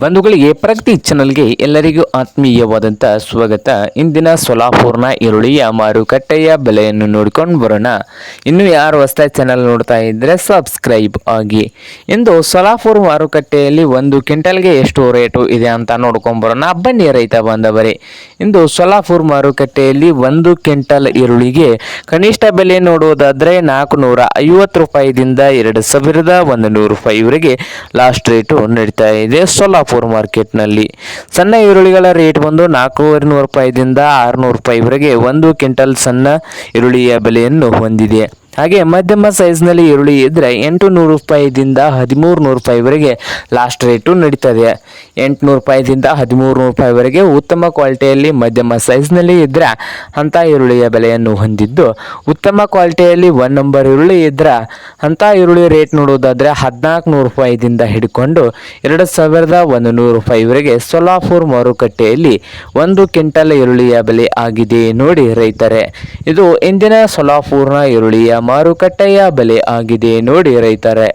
ಬಂಧುಗಳಿಗೆ ಪ್ರಗತಿ ಚಾನಲ್ಗೆ ಎಲ್ಲರಿಗೂ ಆತ್ಮೀಯವಾದಂಥ ಸ್ವಾಗತ. ಇಂದಿನ ಸೊಲಾಪುರ್ನ ಈರುಳ್ಳಿಯ ಮಾರುಕಟ್ಟೆಯ ಬೆಲೆಯನ್ನು ನೋಡಿಕೊಂಡು ಬರೋಣ. ಇನ್ನು ಯಾರು ಹೊಸ ಚಾನಲ್ ನೋಡ್ತಾ ಇದ್ದರೆ ಸಬ್ಸ್ಕ್ರೈಬ್ ಆಗಿ. ಇಂದು ಸೊಲಾಪುರ್ ಮಾರುಕಟ್ಟೆಯಲ್ಲಿ ಒಂದು ಕ್ವಿಂಟಲ್ಗೆ ಎಷ್ಟು ರೇಟು ಇದೆ ಅಂತ ನೋಡ್ಕೊಂಡು ಬರೋಣ. ಬನ್ನಿ ರೈತ ಬಾಂಧವರೇ. ಇಂದು ಸೊಲಾಪುರ್ ಮಾರುಕಟ್ಟೆಯಲ್ಲಿ ಒಂದು ಕ್ವಿಂಟಲ್ ಈರುಳ್ಳಿಗೆ ಕನಿಷ್ಠ ಬೆಲೆ ನೋಡುವುದಾದರೆ ನಾಲ್ಕುನೂರ ಐವತ್ತು ರೂಪಾಯಿದಿಂದ ಎರಡು ಸಾವಿರದ ಒಂದು ನೂರು ರೂಪಾಯಿವರೆಗೆ ಲಾಸ್ಟ್ ರೇಟು ನಡೀತಾ ಇದೆ. ಸೊಲ್ಲಾಪುರ್ ಮಾರ್ಕೆಟ್ನಲ್ಲಿ ಸಣ್ಣ ಈರುಳ್ಳಿಗಳ ರೇಟ್ ಬಂದು ನಾಲ್ಕೂವರೆ ನೂರು ರೂಪಾಯಿದಿಂದ ಆರುನೂರು ರೂಪಾಯಿವರೆಗೆ ಒಂದು ಕ್ವಿಂಟಲ್ ಸಣ್ಣ ಈರುಳ್ಳಿಯ ಬೆಲೆಯನ್ನು ಹೊಂದಿದೆ. ಹಾಗೆ ಮಧ್ಯಮ ಸೈಜ್ನಲ್ಲಿ ಈರುಳ್ಳಿ ಇದ್ದರೆ ಎಂಟು ನೂರು ರೂಪಾಯಿದಿಂದ ಹದಿಮೂರು ನೂರು ರೂಪಾಯಿವರೆಗೆ ಲಾಸ್ಟ್ ರೇಟು ನಡೀತದೆ. ಎಂಟುನೂರು ರೂಪಾಯಿದಿಂದ ಹದಿಮೂರು ನೂರು ರೂಪಾಯಿವರೆಗೆ ಉತ್ತಮ ಕ್ವಾಲಿಟಿಯಲ್ಲಿ ಮಧ್ಯಮ ಸೈಜ್ನಲ್ಲಿ ಇದ್ದರೆ ಅಂಥ ಈರುಳ್ಳಿಯ ಬೆಲೆಯನ್ನು ಹೊಂದಿದ್ದು, ಉತ್ತಮ ಕ್ವಾಲಿಟಿಯಲ್ಲಿ ಒನ್ ನಂಬರ್ ಈರುಳ್ಳಿ ಇದ್ದರೆ ಅಂಥ ಈರುಳ್ಳಿ ರೇಟ್ ನೋಡೋದಾದರೆ ಹದಿನಾಲ್ಕು ನೂರು ರೂಪಾಯಿದಿಂದ ಹಿಡ್ಕೊಂಡು ಎರಡು ಸಾವಿರದ ಒಂದು ನೂರು ರೂಪಾಯಿವರೆಗೆ ಸೊಲಾಪುರ್ ಮಾರುಕಟ್ಟೆಯಲ್ಲಿ ಒಂದು ಕ್ವಿಂಟಲ್ ಈರುಳ್ಳಿಯ ಬೆಲೆ ಆಗಿದೆ ನೋಡಿ ರೈತರೇ. ಇದು ಇಂದಿನ ಸೊಲಾಪುರ್ನ ಈರುಳ್ಳಿಯ ಮಾರುಕಟ್ಟೆಯ ಬೆಲೆ ಆಗಿದೆ ನೋಡಿ ರೈತರೇ.